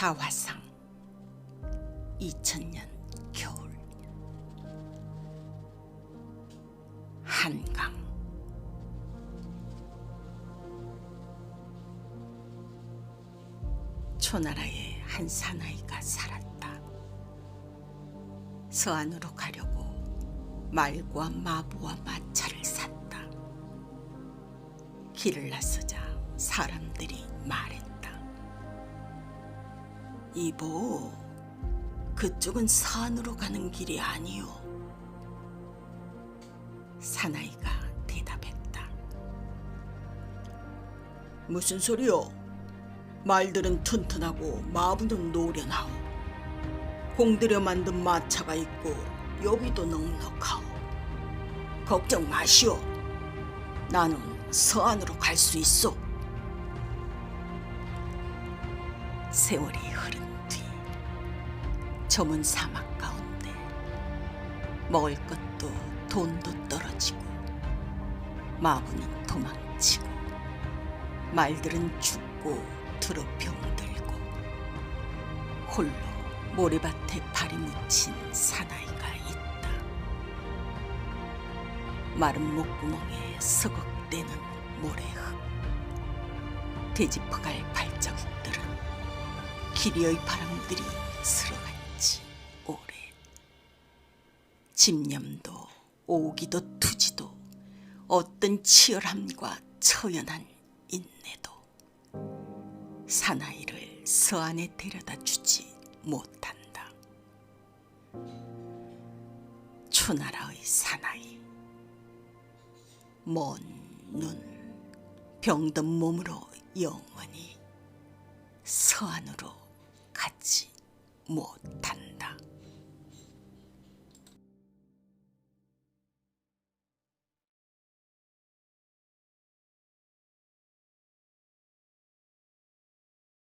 자화상 2000년 겨울 한강 초나라에 한 사나이가 살았다. 서안으로 가려고 말과 마부와 마차를 샀다. 길을 나서자 사람들이 말했다. 이보, 그쪽은 산으로 가는 길이 아니오. 사나이가 대답했다. 무슨 소리요? 말들은 튼튼하고 마부는 노련하오. 공들여 만든 마차가 있고 여비도 넉넉하오. 걱정 마시오. 나는 서안으로 갈 수 있어. 세월이 흐른 뒤 저문 사막 가운데 먹을 것도 돈도 떨어지고 마부는 도망치고 말들은 죽고 드러병들고 홀로 모래밭에 발이 묻힌 사나이가 있다. 마른 목구멍에 서걱대는 모래흙 되짚어갈 발자국들은 기리의 바람들이 스러간지 오래 집념도 오기도 투지도 어떤 치열함과 처연한 인내도 사나이를 서안에 데려다 주지 못한다. 초나라의 사나이 먼눈 병든 몸으로 영원히 서안으로 가지 못한다.